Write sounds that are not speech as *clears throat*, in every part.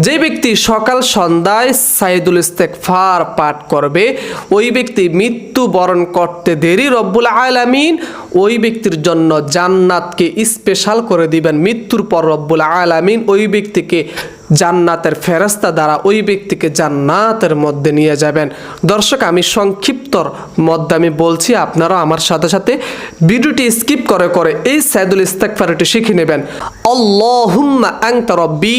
যে ব্যক্তি সকাল সন্ধ্যায় সাইদুল ইস্তেকফার পাঠ করবে ওই ব্যক্তি মৃত্যু বরণ করতে দেরি, রব্বুল আলামিন ওই ব্যক্তির জন্য জান্নাতকে স্পেশাল করে দিবেন। মৃত্যুর পর রব্বুল আলামিন ওই ব্যক্তিকে জান্নাতের ফেরস্তা দ্বারা ওই ব্যক্তিকে জান্নাতের মধ্যে নিয়ে যাবেন। দর্শক, আমি সংক্ষিপ্তর মধ্যে আমি বলছি, আপনারা আমার সাথে সাথে ভিডিওটি স্কিপ করে করে এই সাইদুল ইস্তেকফারটি শিখে নেবেন। আল্লাহুম্মা আনতা রব্বি,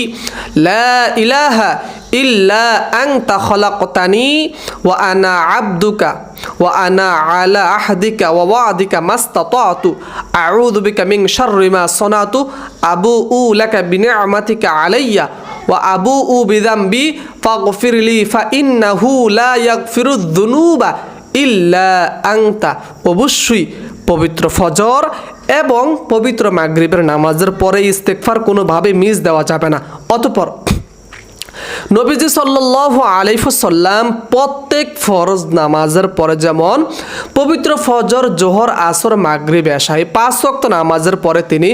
লা ইলাহা ইল্লা আনতা খলাকতানি, ওয়া আনা আবদুকা ওয়া আনা ওয়া মা আবু উ আলাইয়া ওয়া আবু উ ফাগফিরলি ফাইন্নাহু লা ইল্লা অবশ্যই পবিত্র ফজর এবং পবিত্র মাগরিবের নামাজের পরে ইস্তেকফার কোনোভাবে মিস দেওয়া যাবে না। অতপর নবীজি সাল্লাহ আলিফুসাল্লাম প্রত্যেক ফরজ নামাজের পরে যেমন পবিত্র ফজর, জোহর, আসর, মাগরিব, এশাই পাঁচ ওয়াক্ত নামাজের পরে তিনি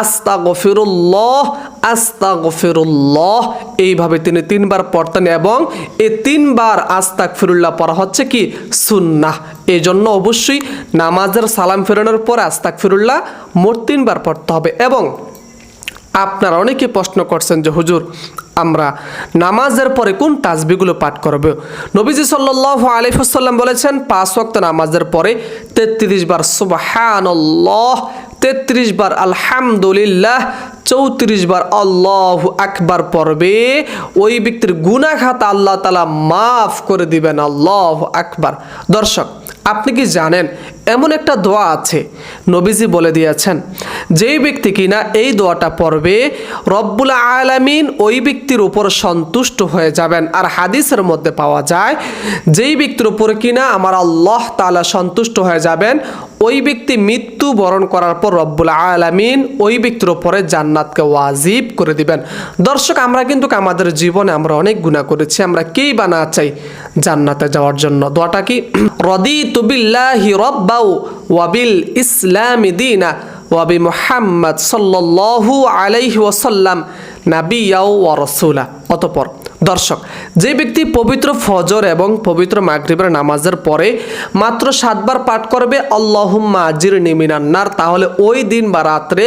আস্তা গফিরুল্লাহ আস্তা গফিরুল্লাহ এইভাবে তিনি তিনবার পড়তেন এবং এই তিনবার আস্তাক ফিরুল্লাহ পড়া হচ্ছে কি? সুন্নাহ। এই জন্য অবশ্যই নামাজের সালাম ফেরানোর পর আস্তাক ফিরুল্লাহ মোট তিনবার পড়তে হবে এবং আপনারা অনেকে প্রশ্ন করছেন যে, হুজুর আমরা নামাজের পরে কোন তাজবিগুলো পাঠ করবে? নবীজি সাল্লাহ আলিফাসাল্লাম বলেছেন, পাঁচ ওয়াক্ত নামাজের পরে তেত্রিশ বার সুবাহানল্লাহ, তেত্রিশ বার আলহামদুলিল্লাহ, চৌত্রিশ বার আল্লাহ আকবার পড়বে। ওই ব্যক্তির গুনাখাতা আল্লাহ তালা মাফ করে দিবেন, আল্লাহ আকবার। দর্শক আপনি কি জানেন, এমন একটা দোয়া আছে। নবীজি বলে দিয়েছেন, যেই ব্যক্তি কিনা এই দোয়াটা পড়বে, রব্বুল আলামিন ওই ব্যক্তির উপর সন্তুষ্ট হয়ে যাবেন। আর হাদিসের মধ্যে পাওয়া যায়, যেই ব্যক্তির উপর কিনা আমার আল্লাহ তালা সন্তুষ্ট হয়ে যাবেন, ওই ব্যক্তি মৃত্যু বরণ করার পর রব্বুল আলামিন ওই ব্যক্তির উপরে জান্নাতকে ওয়াজিব করে দিবেন। দর্শক, আমরা কিন্তু আমাদের জীবনে আমরা অনেক গুণা করেছি, আমরা কেই বা না চাই জান্নাতে যাওয়ার জন্য। দোয়াটা কি? *clears throat* রদি তুবিল্লাহি রব্বাউ ওয়াবিল ইসলামি দিনা ওয়াবি মুহাম্মদ সাল্লাল্লাহু আলাইহি ওয়াসাল্লাম নাবিয়াও ওয়া রাসূলা। অতঃপর দর্শক, যে ব্যক্তি পবিত্র ফজর এবং পবিত্র মাগরিবের নামাজের পরে মাত্র সাতবার পাঠ করবে, আল্লাহুম্মা আজির নিমিনান্নার তাহলে ওই দিন বা রাত্রে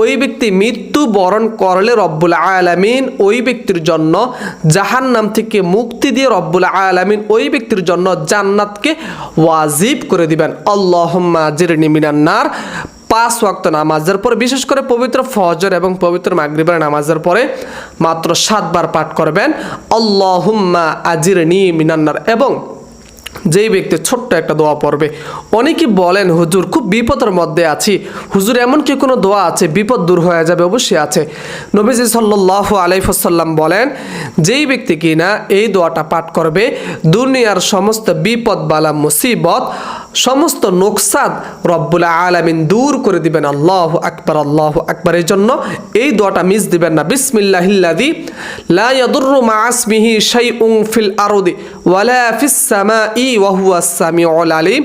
ওই ব্যক্তি মৃত্যু বরণ করলে রব্বুল আলামিন ওই ব্যক্তির জন্য জাহান্নাম থেকে মুক্তি দিয়ে রব্বুল আলামিন ওই ব্যক্তির জন্য জান্নাতকে ওয়াজিব করে দিবেন। আল্লাহুম্মা আজির নিমিনান্নার পাঁচ ওয়াক্ত নামাজের পরে, বিশেষ করে পবিত্র ফজর এবং পবিত্র মাগরিবের নামাজের পরে মাত্র সাতবার পাঠ করবেন। আল্লাহুম্মা আজির নি মিনান্নার। এবং যেই ব্যক্তি ছোট্ট একটা দোয়া পড়বে, অনেকে বলেন, হুজুর, খুব বিপদের মধ্যে আছি। হুজুর, এমন কি কোনো দোয়া আছে? বিপদ দূর হয়ে যাবে, অবশ্যই আছে। নবীজি সাল্লাহ আলাইফসাল্লাম বলেন, যেই ব্যক্তি কিনা এই দোয়াটা পাঠ করবে, দুনিয়ার সমস্ত বিপদ বালা মুসিবত সমস্ত নোকসাদ রব্বুল আলামিন দূর করে দিবেন। আল্লাহ আকবর, আল্লাহ আকবরের জন্য এই দোয়াটা মিস দিবেন না। বিসমিল্লাহিল্লাদি লা ইয়াদুররু মা আসমিহি শাইউন ফিল আরদি ওয়ালা ফিস ই ওয়া হুয়া সামিউল আলিম।